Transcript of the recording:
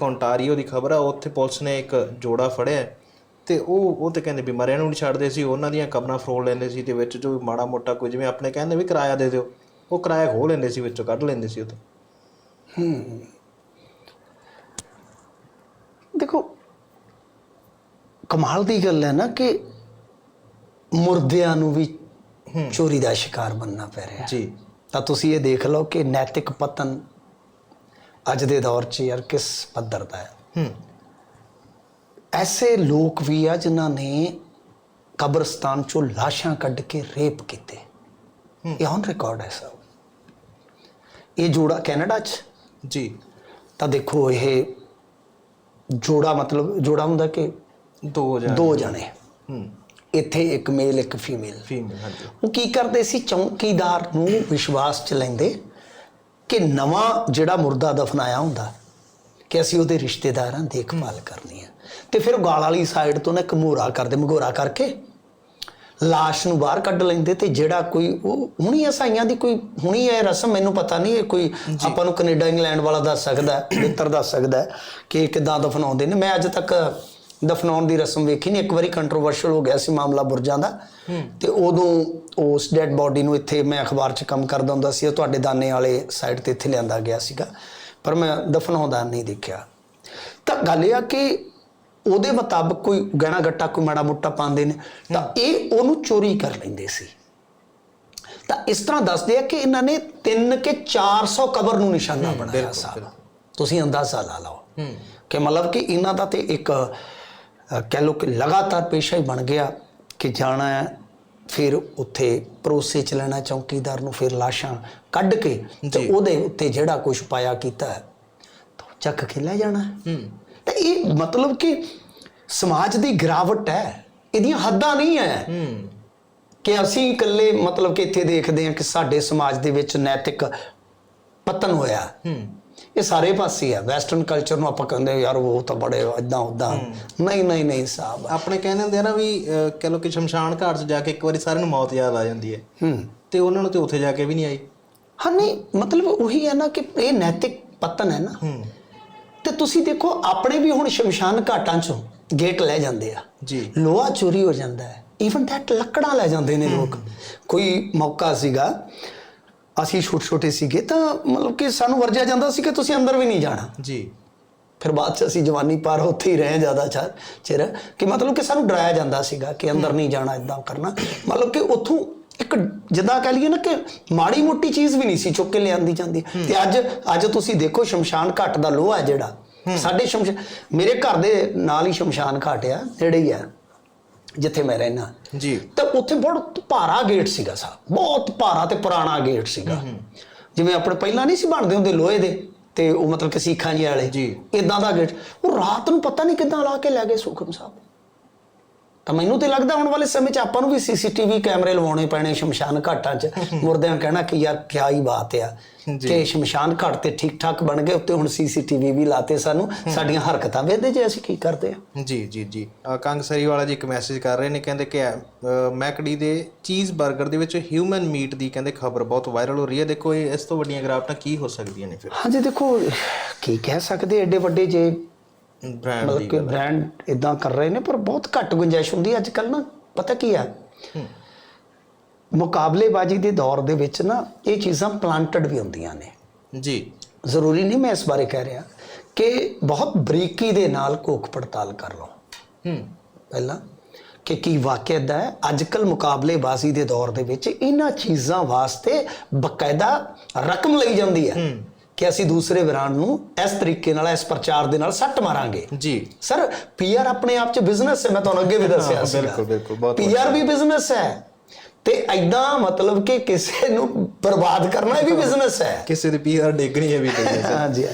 ਕੰਟਾਰੀਓ ਦੀ ਖਬਰ ਆ ਉੱਥੇ ਪੁਲਿਸ ਨੇ ਇੱਕ ਜੋੜਾ ਫੜਿਆ। ਤੇ ਉਹ ਉਹ ਤੇ ਕਹਿੰਦੇ ਵੀ ਮਰਿਆਂ ਨੂੰ ਨਹੀਂ ਛੱਡਦੇ ਸੀ ਉਹਨਾਂ ਦੀਆਂ ਕਬਰਾਂ ਫਰੋਲ ਲੈਂਦੇ ਸੀ ਤੇ ਵਿੱਚ ਜੋ ਮਾੜਾ ਮੋਟਾ ਕੋਈ ਜਿਵੇਂ ਆਪਣੇ ਕਹਿੰਦੇ ਵੀ ਕਿਰਾਇਆ ਦੇ ਦਿਓ ਉਹ ਕਿਰਾਇਆ ਖੋਹ ਲੈਂਦੇ ਸੀ ਵਿੱਚੋਂ ਕੱਢ ਲੈਂਦੇ ਸੀ ਉਹ ਤੋਂ ਦੇਖੋ ਕਮਾਲ ਦੀ ਗੱਲ ਹੈ ਨਾ ਕਿ ਮੁਰਦਿਆਂ ਨੂੰ ਵੀ ਚੋਰੀ ਦਾ ਸ਼ਿਕਾਰ ਬਣਨਾ ਪੈ ਰਿਹਾ ਜੀ। ਤਾਂ ਤੁਸੀਂ ਇਹ ਦੇਖ ਲਓ ਕਿ ਨੈਤਿਕ ਪਤਨ ਅੱਜ ਦੇ ਦੌਰ 'ਚ ਯਾਰ ਕਿਸ ਪੱਧਰ ਦਾ ਹੈ? ਹੂੰ। ਐਸੇ ਲੋਕ ਵੀ ਆ ਜਿਨ੍ਹਾਂ ਨੇ ਕਬਰਸਤਾਨ ਚੋਂ ਲਾਸ਼ਾਂ ਕੱਢ ਕੇ ਰੇਪ ਕੀਤੇ। ਇਹ ਔਨ ਰਿਕਾਰਡ ਹੈ ਸਭ। ਇਹ ਜੋੜਾ ਕੈਨੇਡਾ 'ਚ? ਜੀ। ਤਾਂ ਦੇਖੋ ਇਹ ਜੋੜਾ ਮਤਲਬ ਜੋੜਾ ਹੁੰਦਾ ਕਿ ਦੋ ਜਾਂ ਦੋ ਜਣੇ। ਹੂੰ। ਇੱਥੇ ਇੱਕ ਮੇਲ ਇੱਕ ਫੀਮੇਲ ਫੀਮੇਲ ਹਾਂਜੀ। ਉਹ ਕੀ ਕਰਦੇ ਸੀ? ਚੌਕੀਦਾਰ ਨੂੰ ਵਿਸ਼ਵਾਸ ਚ ਲੈਂਦੇ। ਕਿ ਨਵਾਂ ਜਿਹੜਾ ਮੁਰਦਾ ਦਫਨਾਇਆ ਹੁੰਦਾ ਕਿ ਅਸੀਂ ਉਹਦੇ ਰਿਸ਼ਤੇਦਾਰਾਂ ਦੇਖਭਾਲ ਕਰਨੀ ਹੈ। ਤੇ ਫਿਰ ਗਾਲ ਵਾਲੀ ਸਾਈਡ ਤੋਂ ਨਾ ਇੱਕ ਮੋਹਰਾ ਕਰਦੇ ਮਗੋਰਾ ਕਰਕੇ ਲਾਸ਼ ਨੂੰ ਬਾਹਰ ਕੱਢ ਲੈਂਦੇ ਤੇ ਜਿਹੜਾ ਕੋਈ ਉਹ ਹੁਣੀ ਅਸਾਈਆਂ ਦੀ ਕੋਈ ਹੁਣੀ ਇਹ ਰਸਮ ਮੈਨੂੰ ਪਤਾ ਨਹੀਂ ਇਹ ਕੋਈ ਆਪਾਂ ਨੂੰ ਕੈਨੇਡਾ ਇੰਗਲੈਂਡ ਵਾਲਾ ਦੱਸ ਸਕਦਾ ਹੈ ਮਿੱਤਰ ਦੱਸ ਸਕਦਾ ਕਿ ਕਿਦਾਂ ਦਫਨਾਉਂਦੇ ਨੇ। ਮੈਂ ਅੱਜ ਤੱਕ ਦਫਨਾਉਣ ਦੀ ਰਸਮ ਵੇਖੀ ਨਹੀਂ ਇੱਕ ਵਾਰੀ ਕੰਟਰੋਵਰਸ਼ਲ ਹੋ ਗਿਆ ਸੀ ਮਾਮਲਾ ਬੁਰਜਾਂ ਦਾ। ਤੇ ਉਦੋਂ ਉਸ ਡੈੱਡ ਬਾਡੀ ਨੂੰ ਇੱਥੇ ਮੈਂ ਅਖਬਾਰ 'ਚ ਕੰਮ ਕਰਦਾ ਹੁੰਦਾ ਸੀ ਉਹ ਤੁਹਾਡੇ ਦਾਨੇ ਵਾਲੇ ਸਾਈਡ ਤੇ ਇੱਥੇ ਲਿਆਂਦਾ ਗਿਆ ਸੀਗਾ ਪਰ ਮੈਂ ਦਫਨਾਉਂਦਾ ਨਹੀਂ ਦੇਖਿਆ। ਤਾਂ ਗੱਲ ਇਹ ਆ ਕਿ ਉਹਦੇ ਮੁਤਾਬਕ ਕੋਈ ਗਹਿਣਾ ਗੱਟਾ ਕੋਈ ਮਾੜਾ ਮੋਟਾ ਪਾਉਂਦੇ ਨੇ ਤਾਂ ਇਹ ਉਹਨੂੰ ਚੋਰੀ ਕਰ ਲੈਂਦੇ ਸੀ। ਤਾਂ ਇਸ ਤਰ੍ਹਾਂ ਦੱਸਦੇ ਆ ਕਿ ਇਹਨਾਂ ਨੇ 3 ਕੇ 400 ਕਬਰ ਨੂੰ ਨਿਸ਼ਾਨਾ ਬਣਾਇਆ ਸਾਹਿਬ ਤੁਸੀਂ ਅੰਦਾਜ਼ਾ ਲਾ ਲਓ ਕਿ ਮਤਲਬ ਕਿ ਇਹਨਾਂ ਦਾ ਤੇ ਇੱਕ ਕਹਿ ਲਓ ਕਿ ਲਗਾਤਾਰ ਪੇਸ਼ਾ ਹੀ ਬਣ ਗਿਆ ਕਿ ਜਾਣਾ ਹੈ ਫਿਰ ਉੱਥੇ ਭਰੋਸੇ ਚ ਲੈਣਾ ਚੌਕੀਦਾਰ ਨੂੰ ਫਿਰ ਲਾਸ਼ਾਂ ਕੱਢ ਕੇ ਤੇ ਉਹਦੇ ਉੱਤੇ ਜਿਹੜਾ ਕੁਝ ਪਾਇਆ ਕੀਤਾ ਹੈ ਚੱਕ ਕੇ ਲੈ ਜਾਣਾ ਹੈ। ਹੂੰ। ਤੇ ਇਹ ਮਤਲਬ ਕਿ ਸਮਾਜ ਦੀ ਗਿਰਾਵਟ ਹੈ ਇਹਦੀਆਂ ਹੱਦਾਂ ਨਹੀਂ ਹੈ। ਹੂੰ। ਕਿ ਅਸੀਂ ਇਕੱਲੇ ਮਤਲਬ ਕਿ ਇੱਥੇ ਦੇਖਦੇ ਹਾਂ ਕਿ ਸਾਡੇ ਸਮਾਜ ਦੇ ਵਿੱਚ ਨੈਤਿਕ ਪਤਨ ਹੋਇਆ। ਹੂੰ। ਇਹ ਸਾਰੇ ਪਾਸੇ ਆ। ਵੈਸਟਰਨ ਕਲਚਰ ਨੂੰ ਆਪਾਂ ਕਹਿੰਦੇ ਯਾਰ ਉਹ ਤਾਂ ਬੜੇ ਇਦਾਂ ਉਦਾਂ ਨਹੀਂ ਨਹੀਂ ਨਹੀਂ ਸਾਹਿਬ। ਆਪਣੇ ਕਹਿੰਦੇ ਹੁੰਦੇ ਆ ਨਾ ਵੀ ਕਹਿ ਲੋ ਕਿ ਸ਼ਮਸ਼ਾਨ ਘਾਟ 'ਚ ਜਾ ਕੇ ਇੱਕ ਵਾਰੀ ਸਾਰਿਆਂ ਨੂੰ ਮੌਤ ਯਾਦ ਆ ਜਾਂਦੀ ਹੈ। ਹੂੰ। ਤੇ ਉਹਨਾਂ ਨੂੰ ਤੇ ਉੱਥੇ ਜਾ ਕੇ ਵੀ ਨਹੀਂ ਆਈ। ਹਾਂ ਨਹੀਂ ਮਤਲਬ ਉਹੀ ਹੈ ਨਾ ਕਿ ਇਹ ਨੈਤਿਕ ਪਤਨ ਹੈ ਨਾ। ਹੂੰ। ਤੇ ਤੁਸੀਂ ਦੇਖੋ ਆਪਣੇ ਵੀ ਹੁਣ ਸ਼ਮਸ਼ਾਨ ਘਾਟਾਂ ਚੋਂ ਗੇਟ ਲੈ ਜਾਂਦੇ ਆ। ਜੀ। ਲੋਹਾ ਚੋਰੀ ਹੋ ਜਾਂਦਾ ਹੈ। ਈਵਨ ਦੈਟ ਲੱਕੜਾਂ ਲੈ ਜਾਂਦੇ ਨੇ ਲੋਕ। ਕੋਈ ਮੌਕਾ ਸੀਗਾ ਅਸੀਂ ਛੋਟੇ ਛੋਟੇ ਸੀਗੇ ਤਾਂ ਮਤਲਬ ਕਿ ਸਾਨੂੰ ਵਰਜਿਆ ਜਾਂਦਾ ਸੀ ਕਿ ਤੁਸੀਂ ਅੰਦਰ ਵੀ ਨਹੀਂ ਜਾਣਾ। ਜੀ। ਫਿਰ ਬਾਅਦ ਚ ਅਸੀਂ ਜਵਾਨੀ ਪਾਰ ਉੱਥੇ ਹੀ ਰਹੇ ਜ਼ਿਆਦਾ ਚਿਰ ਚਿਰ। ਕਿ ਮਤਲਬ ਕਿ ਸਾਨੂੰ ਡਰਾਇਆ ਜਾਂਦਾ ਸੀਗਾ ਕਿ ਅੰਦਰ ਨਹੀਂ ਜਾਣਾ ਇਦਾਂ ਕਰਨਾ। ਮਤਲਬ ਕਿ ਉੱਥੋਂ ਇੱਕ ਜਿੱਦਾਂ ਕਹ ਲਈਏ ਨਾ ਕਿ ਮਾੜੀ ਮੋਟੀ ਚੀਜ਼ ਵੀ ਨਹੀਂ ਸੀ ਚੁੱਕ ਕੇ ਲਿਆਂਦੀ ਜਾਂਦੀ। ਤੇ ਅੱਜ ਅੱਜ ਤੁਸੀਂ ਦੇਖੋ ਸ਼ਮਸ਼ਾਨ ਘਾਟ ਦਾ ਲੋਹਾ ਜਿਹੜਾ। ਸਾਡੇ ਸ਼ਮਸ਼ਾਨ ਮੇਰੇ ਘਰ ਦੇ ਨਾਲ ਹੀ ਸ਼ਮਸ਼ਾਨ ਘਾਟ ਆ ਨੇੜੇ ਹੀ ਆ। ਜਿੱਥੇ ਮੈਂ ਰਹਿਣਾ ਜੀ। ਤਾਂ ਉੱਥੇ ਬਹੁਤ ਭਾਰਾ ਗੇਟ ਸੀਗਾ ਸਾਹਿਬ ਬਹੁਤ ਭਾਰਾ ਤੇ ਪੁਰਾਣਾ ਗੇਟ ਸੀਗਾ। ਜਿਵੇਂ ਆਪਣੇ ਪਹਿਲਾਂ ਨਹੀਂ ਸੀ ਬਣਦੇ ਹੁੰਦੇ ਲੋਹੇ ਦੇ ਤੇ ਉਹ ਮਤਲਬ ਕਿ ਸੀਖਾਂ ਜੀ ਵਾਲੇ। ਜੀ। ਇਦਾਂ ਦਾ ਗੇਟ ਉਹ ਰਾਤ ਨੂੰ ਪਤਾ ਨਹੀਂ ਕਿੱਦਾਂ ਲਾ ਕੇ ਲੈ ਗਏ ਸੁਖਮ ਸਾਹਿਬ। ਤਾਂ ਮੈਨੂੰ ਤੇ ਲੱਗਦਾ ਆਉਣ ਵਾਲੇ ਸਮੇਂ 'ਚ ਆਪਾਂ ਨੂੰ ਵੀ ਸੀਸੀਟੀਵੀ ਕੈਮਰੇ ਲਵਾਉਣੇ ਪੈਣੇ ਸ਼ਮਸ਼ਾਨ ਘਾਟਾਂ 'ਚ। ਮੁਰਦਿਆਂ ਕਹਿਣਾ ਕਿ ਯਾਰ ਕੀ ਹੀ ਬਾਤ ਆ। ਕਿ ਸ਼ਮਸ਼ਾਨ ਘਾਟ ਤੇ ਠੀਕ ਠਾਕ ਬਣ ਗਏ ਉੱਤੇ ਹੁਣ ਸੀਸੀਟੀਵੀ ਵੀ ਲਾਤੇ ਸਾਨੂੰ। ਸਾਡੀਆਂ ਹਰਕਤਾਂ ਵੇਖਦੇ ਜੇ ਅਸੀਂ ਕੀ ਕਰਦੇ ਆ। ਜੀ ਜੀ ਜੀ। ਕੰਗ ਸਰੀ ਵਾਲਾ ਜੀ ਇੱਕ ਮੈਸੇਜ ਕਰ ਰਹੇ ਨੇ ਕਹਿੰਦੇ ਕਿ ਮੈਕਡੀ ਦੇ ਚੀਜ਼ 버ਗਰ ਦੇ ਵਿੱਚ ਹਿਊਮਨ ਮੀਟ ਦੀ ਕਹਿੰਦੇ ਖਬਰ ਬਹੁਤ ਵਾਇਰਲ ਹੋ ਰਹੀ ਹੈ। ਦੇਖੋ ਇਹ ਇਸ ਤੋਂ ਵੱਡੀਆਂ ਗਰਾਫਟਾਂ ਕੀ ਹੋ ਸਕਦੀਆਂ ਨੇ ਫਿਰ? ਹਾਂਜੀ ਦੇਖੋ ਕੀ ਕਹਿ ਸਕਦੇ ਐਡੇ ਵੱਡੇ ਜੇ ਮਤਲਬ ਕਿ ਬ੍ਰਾਂਡ ਇਦਾਂ ਕਰ ਰਹੇ ਨੇ ਪਰ ਬਹੁਤ ਘੱਟ ਗੁੰਜਾਇਸ਼ ਹੁੰਦੀ ਹੈ ਅੱਜ ਕੱਲ ਨਾ। ਪਤਾ ਕੀ ਆ ਮੁਕਾਬਲੇਬਾਜ਼ੀ ਦੇ ਦੌਰ ਦੇ ਵਿੱਚ ਨਾ ਇਹ ਚੀਜ਼ਾਂ ਪਲਾਂਟਡ ਵੀ ਹੁੰਦੀਆਂ ਨੇ। ਜੀ। ਜ਼ਰੂਰੀ ਨਹੀਂ ਮੈਂ ਇਸ ਬਾਰੇ ਕਹਿ ਰਿਹਾ ਕਿ ਬਹੁਤ ਬਰੀਕੀ ਦੇ ਨਾਲ ਕੋਖ ਪੜਤਾਲ ਕਰ ਲਓ। ਹੂੰ। ਪਹਿਲਾਂ ਕਿ ਕੀ ਵਾਕਿਆ ਦਾ ਹੈ? ਅੱਜ ਕੱਲ ਮੁਕਾਬਲੇਬਾਜ਼ੀ ਦੇ ਦੌਰ ਦੇ ਵਿੱਚ ਇਹਨਾਂ ਚੀਜ਼ਾਂ ਵਾਸਤੇ ਬਕਾਇਦਾ ਰਕਮ ਲਈ ਜਾਂਦੀ ਹੈ। ਕਿ ਅਸੀਂ ਦੂਸਰੇ ਬ੍ਰਾਂਡ ਨੂੰ ਇਸ ਤਰੀਕੇ ਨਾਲ ਇਸ ਪ੍ਰਚਾਰ ਦੇ ਨਾਲ ਸੱਟ ਮਾਰਾਂਗੇ। ਜੀ। ਸਰ ਪੀਆਰ ਆਪਣੇ ਆਪ ਚ ਬਿਜ਼ਨਸ ਹੈ ਮੈਂ ਤੁਹਾਨੂੰ ਅੱਗੇ ਵੀ ਦੱਸਿਆ ਸੀ ਬਿਲਕੁਲ, ਬਿਲਕੁਲ, ਬਹੁਤ ਪੀਆਰ ਵੀ ਬਿਜ਼ਨਸ ਹੈ। ਤੇ ਐਦਾਂ ਮਤਲਬ ਕਿ ਕਿਸੇ ਨੂੰ ਬਰਬਾਦ ਕਰਨਾ ਇਹ ਵੀ ਬਿਜ਼ਨਸ ਹੈ। ਕਿਸੇ ਦੀ ਪੀਆਰ ਡੇਗਣੀ ਹੈ ਵੀ ਹਾਂਜੀ।